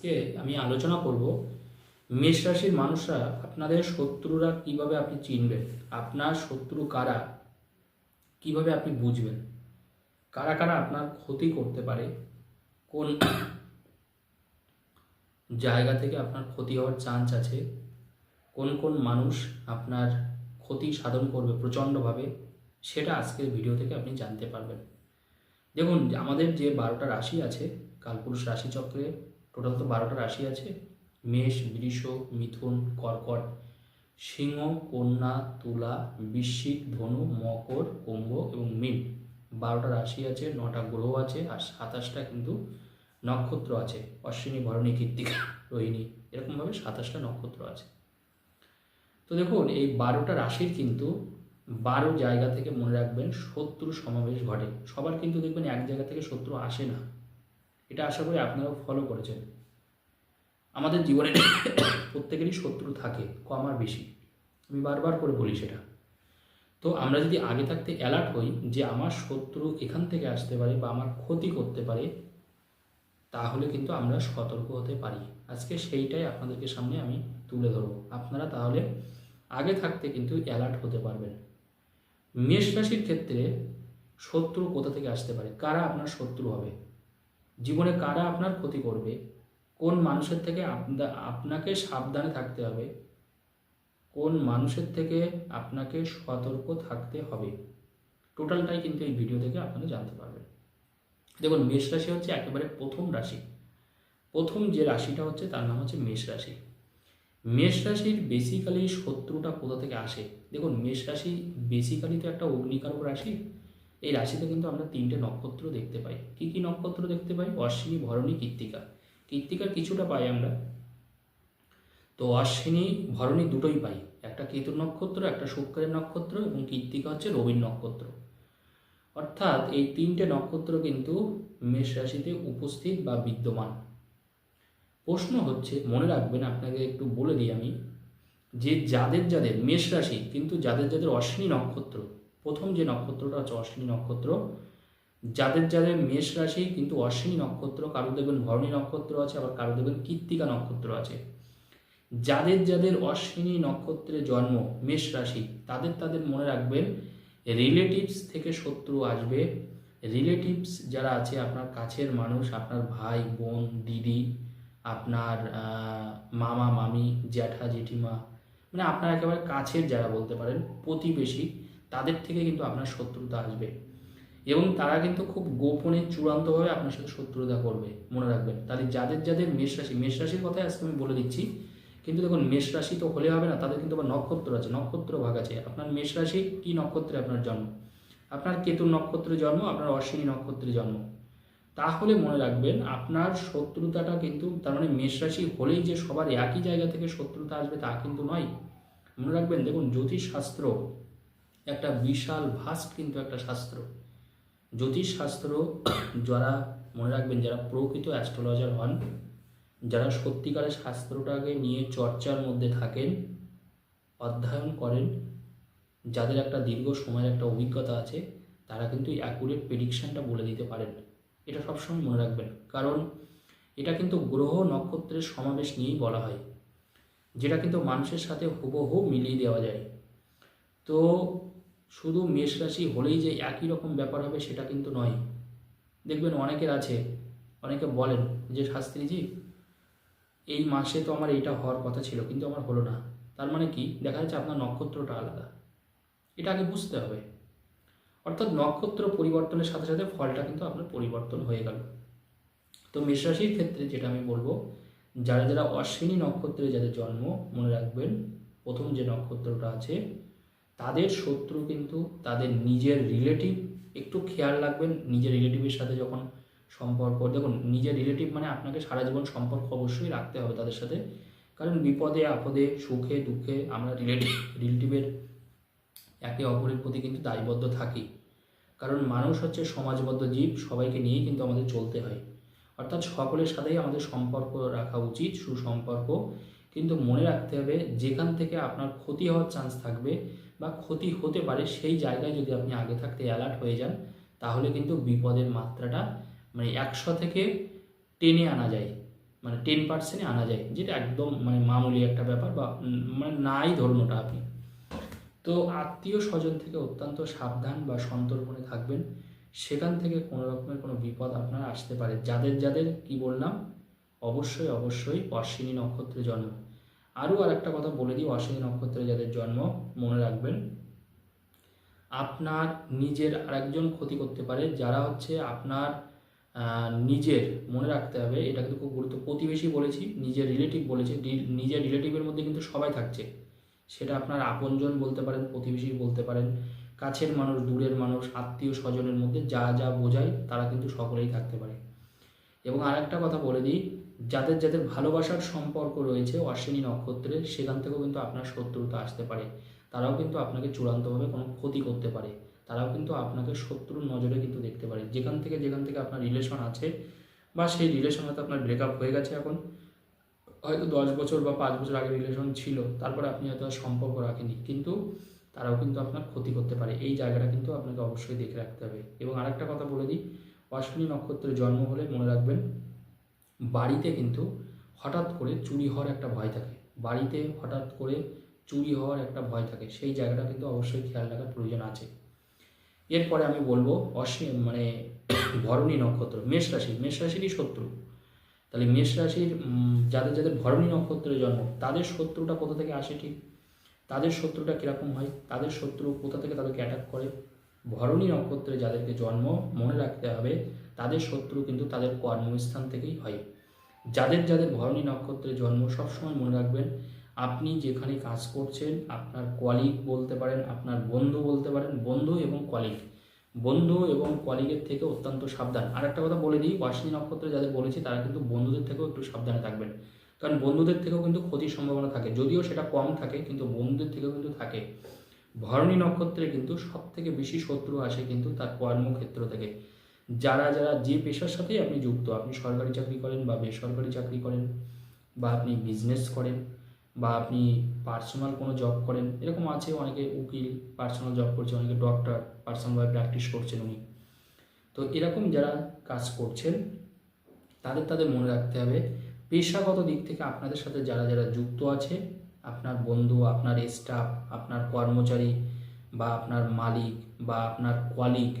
আজকে আমি আলোচনা করব মেষ রাশির মানুষরা আপনাদের শত্রুরা কীভাবে আপনি চিনবেন? আপনার শত্রু কারা? কীভাবে আপনি বুঝবেন? কারা কারা আপনার ক্ষতি করতে পারে? কোন জায়গা থেকে আপনার ক্ষতি হওয়ার চান্স আছে? কোন কোন মানুষ আপনার ক্ষতি সাধন করবে প্রচণ্ডভাবে? সেটা আজকের ভিডিও থেকে আপনি জানতে পারবেন। দেখুন, আমাদের যে বারোটা রাশি আছে, কালপুরুষ রাশিচক্রে টোটাল তো বারোটা রাশি আছে। মেষ, বৃষ, মিথুন, কর্কট, সিংহ, কন্যা, তুলা, বৃশ্চিক, ধনু, মকর, কুম্ভ এবং মীন। বারোটা রাশি আছে, নটা গ্রহ আছে, আর সাতাশটা কিন্তু নক্ষত্র আছে। অশ্বিনী, ভরণী, কৃত্তিকা, রোহিণী, এরকমভাবে সাতাশটা নক্ষত্র আছে। তো দেখুন, এই বারোটা রাশির কিন্তু বারো জায়গা থেকে মনে রাখবেন শত্রু সমাবেশ ঘটে। সবার কিন্তু দেখবেন এক জায়গা থেকে শত্রু আসে না। এটা আশা করি আপনারাও ফলো করেছেন। আমাদের জীবনে প্রত্যেকেরই শত্রু থাকে, কম আর বেশি। আমি বারবার করে বলি সেটা। তো আমরা যদি আগে থাকতে অ্যালার্ট হই যে আমার শত্রু এখান থেকে আসতে পারে বা আমার ক্ষতি করতে পারে, তাহলে কিন্তু আমরা সতর্ক হতে পারি। আজকে সেইটাই আপনাদেরকে সামনে আমি তুলে ধরবো। আপনারা তাহলে আগে থাকতে কিন্তু অ্যালার্ট হতে পারবেন। মেষ রাশির ক্ষেত্রে শত্রু কোথা থেকে আসতে পারে? কারা আপনার শত্রু হবে? জীবনে কারা আপনার ক্ষতি করবে? কোন মানুষের থেকে আপনা- আপনাকে সাবধানে থাকতে হবে? কোন মানুষের থেকে আপনাকে সতর্ক থাকতে হবে? টোটালটাই কিন্তু এই ভিডিও থেকে আপনারা জানতে পারবেন। দেখুন, মেষ রাশি হচ্ছে একেবারে প্রথম রাশি। প্রথম যে রাশিটা হচ্ছে তার নাম হচ্ছে মেষ রাশি। মেষ রাশির বেসিক্যালি শত্রুটা কোথা থেকে আসে? দেখুন, মেষ রাশি বেসিক্যালি তো একটা অগ্নিকারক রাশি। এই রাশিতে কিন্তু আমরা তিনটে নক্ষত্র দেখতে পাই। কি কি নক্ষত্র দেখতে পাই? অশ্বিনী, ভরণী কৃত্তিকা কৃত্তিকার কিছুটা পাই আমরা। তো অশ্বিনী, ভরণী দুটোই পাই। একটা কেতুর নক্ষত্র, একটা শুক্রের নক্ষত্র এবং কৃত্তিকা হচ্ছে রবির নক্ষত্র। অর্থাৎ এই তিনটে নক্ষত্র কিন্তু মেষ রাশিতে উপস্থিত বা বিদ্যমান। প্রশ্ন হচ্ছে, মনে রাখবেন, আপনাকে একটু বলে দিই আমি, যে যাদের যাদের, মেষ রাশি কিন্তু যাদের যাদের অশ্বিনী নক্ষত্র প্রথম যে নক্ষত্রটা হচ্ছে অশ্বিনী নক্ষত্র, যাদের যাদের মেষ রাশি কিন্তু অশ্বিনী নক্ষত্র কারও দেখবেন ভরণী নক্ষত্র আছে, আবার কারও দেখবেন কৃত্তিকা নক্ষত্র আছে। যাদের যাদের অশ্বিনী নক্ষত্রে জন্ম, মেষ রাশি, তাদের তাদের মনে রাখবেন রিলেটিভস থেকে শত্রু আসবে। রিলেটিভস যারা আছে, আপনার কাছের মানুষ, আপনার ভাই, বোন, দিদি, আপনার মামা, মামি, জ্যাঠা, জেঠিমা মানে আপনার একেবারে কাছের যারা বলতে পারেন, প্রতিবেশী তাদের থেকে কিন্তু আপনার শত্রুতা আসবে। এবং তারা কিন্তু খুব গোপনে, চূড়ান্তভাবে আপনার সাথে শত্রুতা করবে। মনে রাখবেন তাহলে যাদের যাদের মেষ রাশি, মেষ রাশির কথাই আজকে আমি বলে দিচ্ছি। কিন্তু দেখুন, মেষ রাশি তো হলে হবে না, তাদের কিন্তু আবার নক্ষত্র আছে, নক্ষত্র ভাগ আছে। আপনার মেষ রাশি কি নক্ষত্রে আপনার জন্ম? আপনার কেতুর নক্ষত্রে জন্ম, আপনার অশ্বিনী নক্ষত্রে জন্ম। তাহলে মনে রাখবেন, আপনার শত্রুতাটা কিন্তু, তার মানে মেষ রাশি হলেই যে সবার একই জায়গা থেকে শত্রুতা আসবে তা কিন্তু নয়। মনে রাখবেন, দেখুন জ্যোতিষ শাস্ত্র একটা বিশাল ভাস্ট কিন্তু একটা শাস্ত্র। জ্যোতিষ শাস্ত্র যারা মনে রাখবেন, যারা প্রকৃত অ্যাস্ট্রোলজার হন, যারা সত্যিকারের শাস্ত্রটাকে নিয়ে চর্চার মধ্যে থাকেন, অধ্যয়ন করেন, যাদের একটা দীর্ঘ সময়ের একটা অভিজ্ঞতা আছে, তারা কিন্তু অ্যাকুরেট প্রেডিকশানটা বলে দিতে পারেন। এটা সবসময় মনে রাখবেন। কারণ এটা কিন্তু গ্রহ নক্ষত্রের সমাবেশ নিয়েই বলা হয়, যেটা কিন্তু মানুষের সাথে হুবহু মিলিয়ে দেওয়া যায়। তো শুধু মেষ রাশি হলেই যে একই রকম ব্যাপার হবে সেটা কিন্তু নয়। দেখবেন অনেকের আছে, অনেকে বলেন যে, শাস্ত্রীজি, এই মাসে তো আমার এইটা হওয়ার কথা ছিল, কিন্তু আমার হলো না। তার মানে কি? দেখা যাচ্ছে আপনার নক্ষত্রটা আলাদা। এটা আগে বুঝতে হবে। অর্থাৎ নক্ষত্র পরিবর্তনের সাথে সাথে ফলটা কিন্তু আপনার পরিবর্তন হয়ে গেল। তো মেষরাশির ক্ষেত্রে যেটা আমি বলব, যারা যারা অশ্বিনী নক্ষত্রে যাদের জন্ম, মনে রাখবেন, প্রথম যে নক্ষত্রটা আছে তাদের শত্রু কিন্তু তাদের নিজের রিলেটিভ একটু খেয়াল রাখবেন, নিজের রিলেটিভের সাথে যখন সম্পর্ক, দেখুন, নিজের রিলেটিভ মানে আপনাকে সারা জীবন সম্পর্ক অবশ্যই রাখতে হবে তাদের সাথে। কারণ বিপদে, আপদে, সুখে, দুঃখে আমরা রিলেটিভ রিলেটিভের একে অপরের প্রতি কিন্তু দায়বদ্ধ থাকি। কারণ মানুষ হচ্ছে সমাজবদ্ধ জীব, সবাইকে নিয়েই কিন্তু আমাদের চলতে হয়। অর্থাৎ সকলের সাথেই আমাদের সম্পর্ক রাখা উচিত, সুসম্পর্ক। কিন্তু মনে রাখতে হবে, যেখান থেকে আপনার ক্ষতি হওয়ার চান্স থাকবে বা ক্ষতি হতে পারে সেই জায়গায় যদি আপনি আগে থাকতে অ্যালার্ট হয়ে যান, তাহলে কিন্তু বিপদের মাত্রাটা মানে একশো থেকে টেনে আনা যায় মানে টেন পার্সেন্টে আনা যায়, যেটা একদম মানে মামুলি একটা ব্যাপার বা মানে নাই ধরুন ওটা আপনি। তো আত্মীয় স্বজন থেকে অত্যন্ত সাবধান বা সন্তর্পণে থাকবেন, সেখান থেকে কোনো রকমের কোনো বিপদ আপনার আসতে পারে। যাদের যাদের, কি বললাম? অবশ্যই অবশ্যই অশ্বিনী নক্ষত্রে জন্ম। আরও আর একটা কথা বলে দিই, অশ্বিনী নক্ষত্রে যাদের জন্ম, মনে রাখবেন, আপনার নিজের আরেকজন ক্ষতি করতে পারে, যারা হচ্ছে আপনার নিজের, মনে রাখতে হবে, এটা কিন্তু খুব গুরুত্ব, প্রতিবেশী বলেছি, নিজের রিলেটিভ বলেছি নিজের রিলেটিভের মধ্যে কিন্তু সবাই থাকছে, সেটা আপনার আপনজন বলতে পারেন, প্রতিবেশী বলতে পারেন, কাছের মানুষ, দূরের মানুষ, আত্মীয় স্বজনের মধ্যে যা যা বোঝায়, তারা কিন্তু সকলেই থাকতে পারে। এবং আরেকটা কথা বলে দিই যাদের যাদের ভালোবাসার সম্পর্ক রয়েছে অশ্বিনী নক্ষত্রে, সেখান থেকেও কিন্তু আপনার শত্রুতা আসতে পারে। তারাও কিন্তু আপনাকে চূড়ান্তভাবে কোনো ক্ষতি করতে পারে। তারাও কিন্তু আপনাকে শত্রুর নজরে কিন্তু দেখতে পারে। যেখান থেকে যেখান থেকে আপনার রিলেশন আছে বা সেই রিলেশন হয়তো আপনার ব্রেকআপ হয়ে গেছে এখন, হয়তো দশ বছর বা পাঁচ বছর আগে রিলেশন ছিল, তারপরে আপনি হয়তো সম্পর্ক রাখেনি কিন্তু তারাও কিন্তু আপনার ক্ষতি করতে পারে। এই জায়গাটা কিন্তু আপনাকে অবশ্যই দেখে রাখতে হবে। এবং আরেকটা কথা বলে দিই, অশ্বিনী নক্ষত্রে জন্ম হলে মনে রাখবেন বাড়িতে কিন্তু হঠাৎ করে চুরি হওয়ার একটা ভয় থাকে। বাড়িতে হঠাৎ করে চুরি হওয়ার একটা ভয় থাকে। সেই জায়গাটা কিন্তু অবশ্যই খেয়াল রাখার প্রয়োজন আছে। এরপরে আমি বলব অশ্বিন মানে ভরণী নক্ষত্র, মেষ রাশি। মেষ রাশিরই শত্রু। তাহলে মেষ রাশির যাদের যাদের ভরণী নক্ষত্রে জন্ম, তাদের শত্রুটা কোথা থেকে আসে ঠিক? তাদের শত্রুটা কীরকম হয়? তাদের শত্রু কোথা থেকে তাদেরকে অ্যাটাক করে? ভরণী নক্ষত্রে যাদেরকে জন্ম, মনে রাখতে হবে তাদের শত্রু কিন্তু তাদের কর্মস্থান থেকেই হয়। যাদের যাদের ভরণী নক্ষত্রে জন্ম সবসময় মনে রাখবেন, আপনি যেখানে কাজ করছেন, আপনার কলিগ বলতে পারেন, আপনার বন্ধু বলতে পারেন, বন্ধু এবং কলিগ বন্ধু এবং কলিগের থেকে অত্যন্ত সাবধান। আর একটা কথা বলে দিই, অশ্বিনী নক্ষত্রে যাদের বলেছি, তারা কিন্তু বন্ধুদের থেকেও একটু সাবধানে থাকবেন। কারণ বন্ধুদের থেকেও কিন্তু ক্ষতির সম্ভাবনা থাকে। যদিও সেটা কম থাকে, কিন্তু বন্ধুদের থেকেও কিন্তু থাকে। ভরণী নক্ষত্রে কিন্তু সব থেকে বেশি শত্রু আসে কিন্তু তার কর্মক্ষেত্র থেকে। যারা যারা যে পেশার সাথেই আপনি যুক্ত, আপনি সরকারি চাকরি করেন বা বেসরকারি চাকরি করেন বা আপনি বিজনেস করেন বা আপনি পার্সোনাল কোনো জব করেন, এরকম আছে অনেকে উকিল পার্সোনাল জব করছে, অনেকে ডক্টর পার্সোনালভাবে প্র্যাকটিস করছেন উনি। তো এরকম যারা কাজ করছেন, তাদের তাদের মনে রাখতে হবে, পেশাগত দিক থেকে আপনাদের সাথে যারা যারা যুক্ত আছে, আপনার বন্ধু, আপনার স্টাফ আপনার কর্মচারী বা আপনার মালিক বা আপনার কলিগ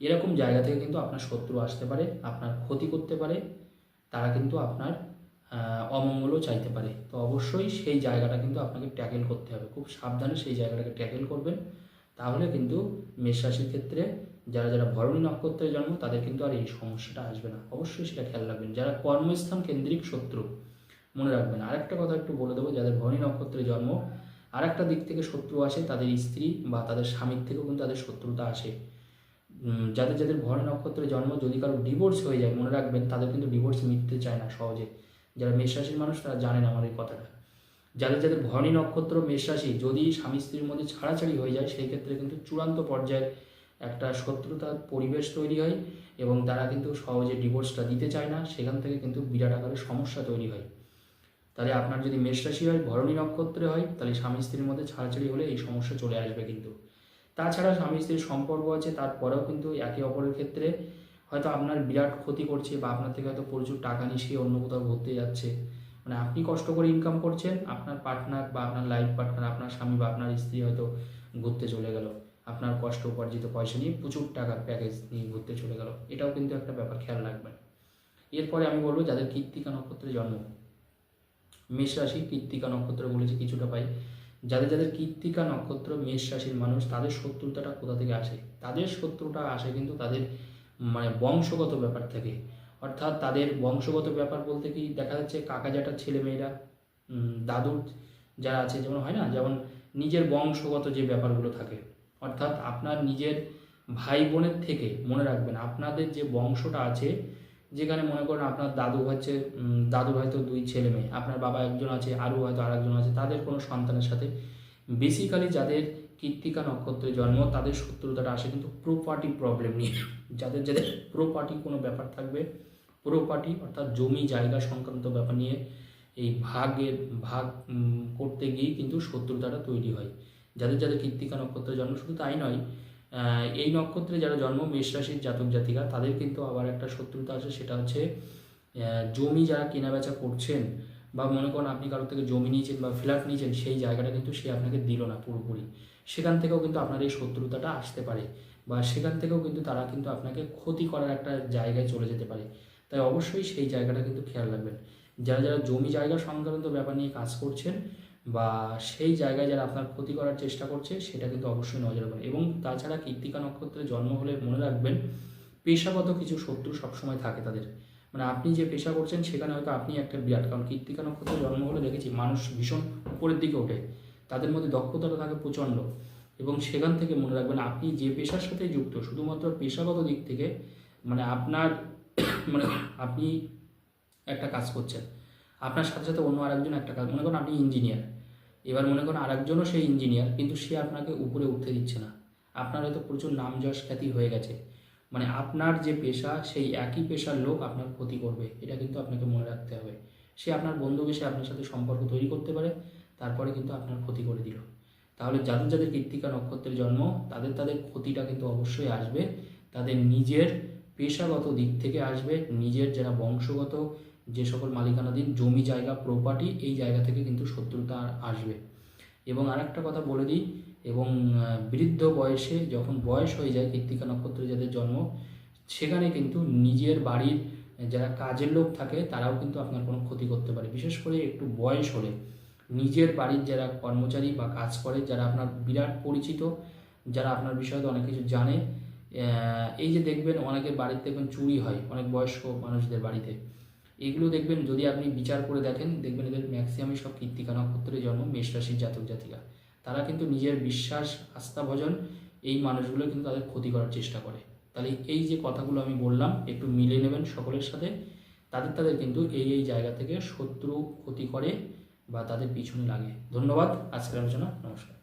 এরকম জায়গা থেকে কিন্তু আপনার শত্রু আসতে পারে, আপনার ক্ষতি করতে পারে, তারা কিন্তু আপনার অমঙ্গলও চাইতে পারে। তো অবশ্যই সেই জায়গাটা কিন্তু আপনাকে ট্যাকেল করতে হবে। খুব সাবধানে সেই জায়গাটাকে ট্যাকেল করবেন। তাহলে কিন্তু মেষ রাশির ক্ষেত্রে যারা যারা ভরণী নক্ষত্রের জন্ম, তাদের কিন্তু আর এই সমস্যাটা আসবে না। অবশ্যই সেটা খেয়াল রাখবেন। যারা কর্মস্থান কেন্দ্রিক শত্রু, মনে রাখবেন। আরেকটা কথা একটু বলে দেবো, যাদের ভরণী নক্ষত্রে জন্ম, আরেকটা দিক থেকে শত্রু আসে, তাদের স্ত্রী বা তাদের স্বামীর থেকেও কিন্তু তাদের শত্রুতা আসে। যাদের যাদের ভরণী নক্ষত্রে জন্ম, যদি কারও ডিভোর্স হয়ে যায়, মনে রাখবেন, তাদের কিন্তু ডিভোর্স মিটতে চায় না সহজে। যারা মেষ রাশির মানুষ, তারা জানেন আমার এই কথাটা। যাদের যাদের ভরণী নক্ষত্র, মেষ রাশি, যদি স্বামী স্ত্রীর মধ্যে ছাড়াছাড়ি হয়ে যায় সেই ক্ষেত্রে কিন্তু চূড়ান্ত পর্যায়ে একটা শত্রুতার পরিবেশ তৈরি হয় এবং তারা কিন্তু সহজে ডিভোর্সটা দিতে চায় না। সেখান থেকে কিন্তু বিরাট আকারের সমস্যা তৈরি হয়। তাহলে আপনার যদি মেষ রাশি হয় ভরণী নক্ষত্রে হয়, তাহলে স্বামী স্ত্রীর মধ্যে ছাড়াছাড়ি হলে এই সমস্যা চলে আসবে কিন্তু। তাছাড়া স্বামী স্ত্রীর সম্পর্ক আছে, তারপরেও কিন্তু একে অপরের ক্ষেত্রে হয়তো আপনার বিরাট ক্ষতি করছে বা আপনার থেকে হয়তো প্রচুর টাকা সে অন্য কোথাও ঘুরতে যাচ্ছে। মানে আপনি কষ্ট করে ইনকাম করছেন, আপনার পার্টনার বা আপনার লাইফ পার্টনার আপনার স্বামী বা আপনার স্ত্রী হয়তো ঘুরতে চলে গেল। আপনার কষ্ট উপার্জিত পয়সা নিয়ে প্রচুর টাকার প্যাকেজ নিয়ে ঘুরতে চলে গেল। এটাও কিন্তু একটা ব্যাপার খেয়াল রাখবেন। এরপরে আমি বলব যাদের কৃত্তিকা নক্ষত্রে জন্ম, মেষ রাশি কৃত্তিকা নক্ষত্র বলেছি কিছুটা পাই। যাদের যাদের কৃত্তিকা নক্ষত্র, মেষ রাশির মানুষ, তাদের শত্রুতাটা কোথা থেকে আসে? তাদের শত্রুটা আসে কিন্তু তাদের মানে বংশগত ব্যাপার থেকে। অর্থাৎ তাদের বংশগত ব্যাপার বলতে কি, দেখা যাচ্ছে কাকা ছেলে মেয়েরা দাদুর যারা আছে, যেমন হয় না, যেমন নিজের বংশগত যে ব্যাপারগুলো থাকে। অর্থাৎ আপনার নিজের ভাই বোনের থেকে মনে রাখবেন, আপনাদের যে বংশটা আছে যেখানে মনে করেন আপনার দাদু হচ্ছে দাদুর হয়তো দুই ছেলে মেয়ে, আপনার বাবা একজন আছে, আরও হয়তো আরেকজন আছে, তাদের কোনো সন্তানের সাথে বেসিক্যালি যাদের কৃত্তিকা নক্ষত্রে জন্ম, তাদের শত্রুতাটা আসে কিন্তু প্রপার্টি প্রবলেম নিয়ে। যাদের যাদের প্রপার্টি কোনো ব্যাপার থাকবে প্রপার্টি অর্থাৎ জমি জায়গা সংক্রান্ত ব্যাপার নিয়ে এই ভাগের, ভাগ করতে গিয়ে কিন্তু শত্রুতাটা তৈরি হয়। যাদের যাদের কৃত্তিকা নক্ষত্রে জন্ম শুধু তাই নয় এই নক্ষত্রে যারা জন্ম, মেষ রাশির জাতক জাতিকা, তাদের কিন্তু আবার একটা শত্রুতা আছে, সেটা হচ্ছে জমি যারা কেনাবেচা করছেন বা মনে করেন আপনি কারোর থেকে জমি নিয়েছেন বা ফ্ল্যাট নিয়েছেন, সেই জায়গাটা কিন্তু সে আপনাকে দিল না পুরোপুরি। সেখান থেকেও কিন্তু আপনার এই শত্রুতাটা আসতে পারে বা সেখান থেকেও কিন্তু তারা কিন্তু আপনাকে ক্ষতি করার একটা জায়গায় চলে যেতে পারে। তাই অবশ্যই সেই জায়গাটা কিন্তু খেয়াল রাখবেন। যারা যারা জমি জায়গা সংক্রান্ত ব্যাপার নিয়ে কাজ করছেন বা সেই জায়গায় যারা আপনার ক্ষতি করার চেষ্টা করছে, সেটা কিন্তু অবশ্যই নজর রাখবেন। এবং তাছাড়া কৃত্তিকা নক্ষত্রে জন্ম হলে মনে রাখবেন, পেশাগত কিছু শত্রু সবসময় থাকে তাদের। মানে আপনি যে পেশা করছেন, সেখানে হয়তো আপনি একটা বিরাট, কারণ কৃত্তিকা নক্ষত্রে জন্ম হলে দেখেছি মানুষ ভীষণ উপরের দিকে ওঠে। তাদের মধ্যে দক্ষতাটা থাকে প্রচণ্ড। এবং সেখান থেকে মনে রাখবেন, আপনি যে পেশার সাথে যুক্ত, শুধুমাত্র পেশাগত দিক থেকে মানে আপনার মানে আপনি একটা কাজ করছেন। আপনার সাথে সাথে অন্য আরেকজন একটা কাজ, মনে করেন আপনি ইঞ্জিনিয়ার। এবার মনে করেন আরেকজনও সেই ইঞ্জিনিয়ার কিন্তু সে আপনাকে উপরে উঠতে দিচ্ছে না। আপনার হয়তো প্রচুর নাম যশ খ্যাতি হয়ে গেছে। মানে আপনার যে পেশা, সেই একই পেশার লোক আপনার ক্ষতি করবে। এটা কিন্তু আপনাকে মনে রাখতে হবে। সে আপনার বন্ধু বেশে আপনার সাথে সম্পর্ক তৈরি করতে পারে, তারপরে কিন্তু আপনার ক্ষতি করে দিল। তাহলে যাদের যাদের কৃত্তিকা নক্ষত্রের জন্ম, তাদের তাদের ক্ষতিটা কিন্তু অবশ্যই আসবে। তাদের নিজের পেশাগত দিক থেকে আসবে, নিজের যারা বংশগত যে সকল মালিকানাধীন জমি জায়গা প্রপার্টি এই জায়গা থেকে কিন্তু শত্রুতা আসবে। এবং আরেকটা কথা বলে দিই, এবং বৃদ্ধ বয়সে যখন বয়স হয়ে যায় কৃত্তিকা নক্ষত্রে যাদের জন্ম, সেখানে কিন্তু নিজের বাড়ির যারা কাজের লোক থাকে, তারাও কিন্তু আপনার কোনো ক্ষতি করতে পারে। বিশেষ করে একটু বয়স হলে নিজের বাড়ির যারা কর্মচারী বা কাজ করে, যারা আপনার বিরাট পরিচিত, যারা আপনার বিষয়ে অনেক কিছু জানে এই যে দেখবেন অনেকের বাড়িতে দেখবেন চুরি হয়, অনেক বয়স্ক মানুষদের বাড়িতে। এগুলো দেখবেন যদি আপনি বিচার করে দেখেন, দেখবেন এদের ম্যাক্সিমামই সব কৃত্তিকা নক্ষত্রে জন্ম মেষ রাশির জাতক জাতিকা। তারা কিন্তু নিজের বিশ্বাস, আস্থা, ভজন এই মানুষগুলো কিন্তু তাদের ক্ষতি করার চেষ্টা করে। তাহলে এই যে কথাগুলো আমি বললাম, একটু মিলে নেবেন সকলের সাথে। তাদের তাদের কিন্তু এই এই জায়গা থেকে শত্রু ক্ষতি করে বা তাদের পিছনে লাগে। ধন্যবাদ। আজকের আলোচনা, নমস্কার।